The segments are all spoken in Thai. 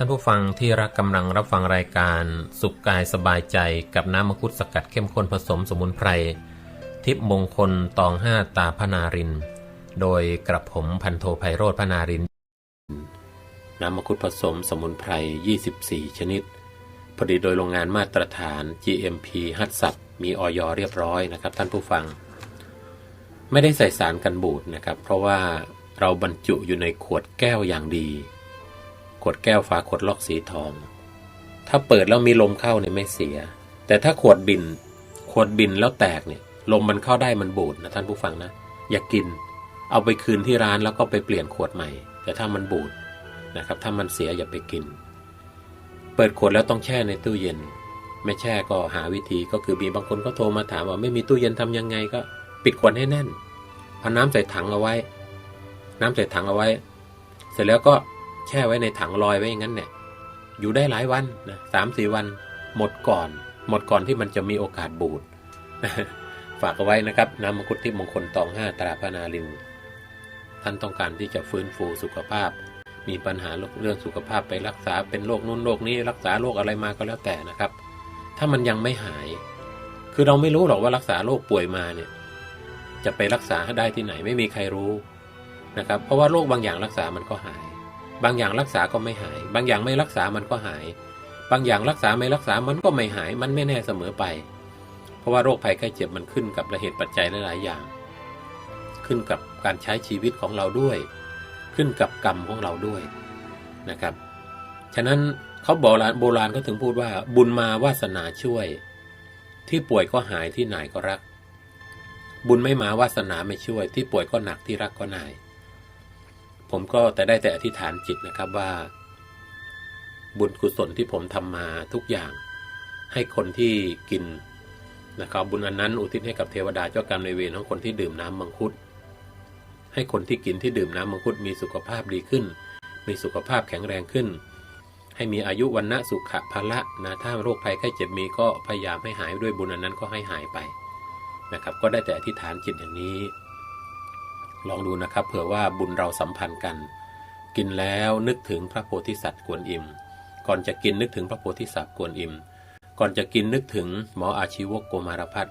ท่านผู้ฟังที่รักกำลังรับฟังรายการสุขกายสบายใจกับน้ำมังคุดสกัดเข้มข้นผสมสมุนไพร ทิพมงคลตองห้าตาพนาริน โดยกระผมพันโทไพโรธพนาริน น้ำมังคุดผสมสมุนไพร 24 ชนิด ผลิตโดยโรงงานมาตรฐาน GMP ฮัตสับมีออยเรียบร้อยนะครับ ท่านผู้ฟัง ไม่ได้ใส่สารกันบูดนะครับ เพราะว่าเราบรรจุอยู่ในขวดแก้วอย่างดี ขวดแก้วฝาขวดล็อกสีทอง ถ้าเปิดแล้วมีลมเข้าเนี่ยไม่เสีย แต่ถ้าขวดบิน ขวดบินแล้วแตกเนี่ย ลมมันเข้าได้มันบูดนะท่านผู้ฟังนะ อย่ากกิน เอาไปคืนที่ร้านแล้วก็ไปเปลี่ยนขวดใหม่ แต่ถ้ามันบูดนะครับ ถ้ามันเสียอย่าไปกิน เปิดขวดแล้วต้องแช่ในตู้เย็น ไม่แช่ก็หาวิธีก็คือมีบางคนก็โทรมาถามว่าไม่มีตู้เย็นทำยังไงก็ ปิดขวดให้แน่นเอาน้ำใส่ถังเอาไว้ น้ำใส่ถังเอาไว้ เสร็จแล้วก็ แช่ไว้ในถังลอยไว้อย่างนั้นเนี่ยอยู่ได้หลายวันนะสามสี่วันหมดก่อน หมดก่อนที่มันจะมีโอกาสบูดฝากเอาไว้นะครับน้ำมังคุดที่มงคลตองห้าตราพนาลินท่านต้องการที่จะฟื้นฟูสุขภาพ มีปัญหาเรื่องสุขภาพไปรักษาเป็นโรคนู้นโรคนี้รักษาโรคอะไรมาก็แล้วแต่นะครับ ถ้ามันยังไม่หาย คือเราไม่รู้หรอกว่ารักษาโรคป่วยมาเนี่ย จะไปรักษาได้ที่ไหนไม่มีใครรู้นะครับ เพราะว่าโรคบางอย่างรักษามันก็หาย บางอย่างรักษาก็ไม่หาย บางอย่างไม่รักษามันก็หาย บางอย่างรักษาไม่รักษามันก็ไม่หาย มันไม่แน่เสมอไป เพราะว่าโรคภัยไข้เจ็บมันขึ้นกับเหตุปัจจัยหลายๆอย่าง ขึ้นกับการใช้ชีวิตของเราด้วย ขึ้นกับกรรมของเราด้วยนะครับ ฉะนั้นเขาโบราณโบราณก็ถึงพูดว่า บุญมาวาสนาช่วย ที่ป่วยก็หายที่ไหนก็รัก บุญไม่มาวาสนาไม่ช่วย ที่ป่วยก็หนักที่รักก็นาย ผมก็แต่ได้แต่อธิษฐานจิตนะครับว่า บุญกุศลที่ผมทำมาทุกอย่าง ให้คนที่กินนะครับ บุญอันนั้นอุทิศให้กับเทวดาเจ้ากรรมในเวรของคนที่ดื่มน้ำมังคุด ให้คนที่กินที่ดื่มน้ำมังคุดมีสุขภาพดีขึ้น มีสุขภาพแข็งแรงขึ้น ให้มีอายุวันนะสุขะภละนะถ้าโรคภัยไข้เจ็บมีก็พยายามให้หายด้วยบุญอันนั้นก็ให้หายไปนะครับ ก็ได้แต่อธิษฐานจิตอย่างนี้ ลองดูนะครับเผื่อว่าบุญเราสัมพันธ์กัน กินแล้วนึกถึงพระโพธิสัตว์กวนอิม ก่อนจะกินนึกถึงพระโพธิสัตว์กวนอิม ก่อนจะกินนึกถึงหมออาชีวกโกมารพัฒ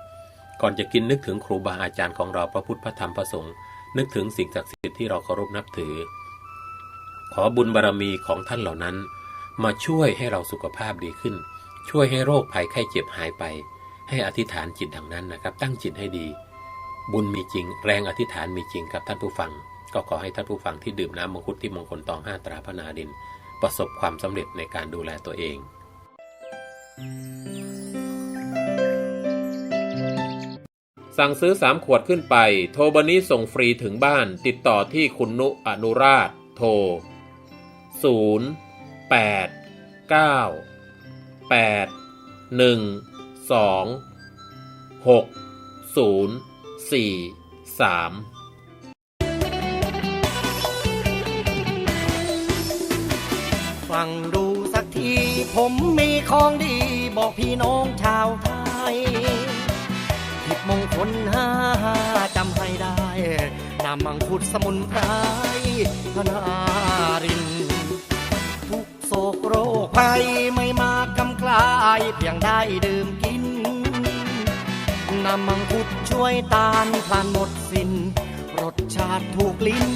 ก่อนจะกินนึกถึงครูบาอาจารย์ของเราพระพุทธพระธรรมพระสงฆ์นึกถึงสิ่งศักดิ์สิทธิ์ที่เราเคารพนับถือ ขอบุญบารรมีของท่านเหล่านั้น มาช่วยให้เราสุขภาพดีขึ้น ช่วยให้โรคภัยไข้เจ็บหายไป ให้อธิษฐานจิตดังนั้นนะครับ ตั้งจิตให้ดี บุญมีจริง แรงอธิษฐานมีจริงครับท่านผู้ฟัง ก็ขอให้ท่านผู้ฟังที่ดื่มน้ำมังคุดที่มงคลตองห้าตราพนาดิน ประสบความสำเร็จในการดูแลตัวเอง สั่งซื้อ 3 ขวดขึ้นไป โทรบันนี้ส่งฟรีถึงบ้าน ติดต่อที่คุณนุอนุราช โทร 0 8 9 8 1 2 6 0 4 3ฟังดูสักที ผมมีของดี บอกพี่น้องชาวไทยทิพย์มงคลห้าจำให้ได้นำมังคุดสมุนไพรพนาริน ทุกโศกโรคภัยไม่มากำกลาย เพียงได้ดื่มกิน นำมังคุดช่วยต้านพลันหมดสิน้น รสชาติถูกลิ้น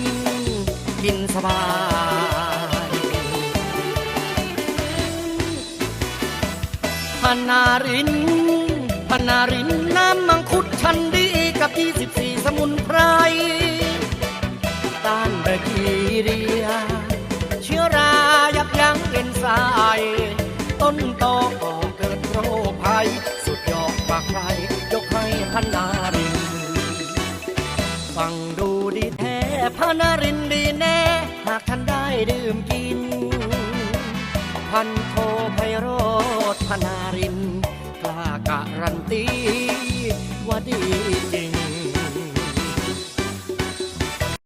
กินสบาย พนาริน พนารินน้ำมังคุดชันดีกับ24สมุนไพรต้านแบคทีเรีย เชื้อรายับยั้งเอ็นไซม์ต้นตอก่อเกิดโรคภัยสุดยอดกว่าใคร ยกให้พนาริน ฟังดูดีแท้พนารินดีแน่ หากท่านได้ดื่มกิน พันโทไพโรธพนาริน กล้าการันตี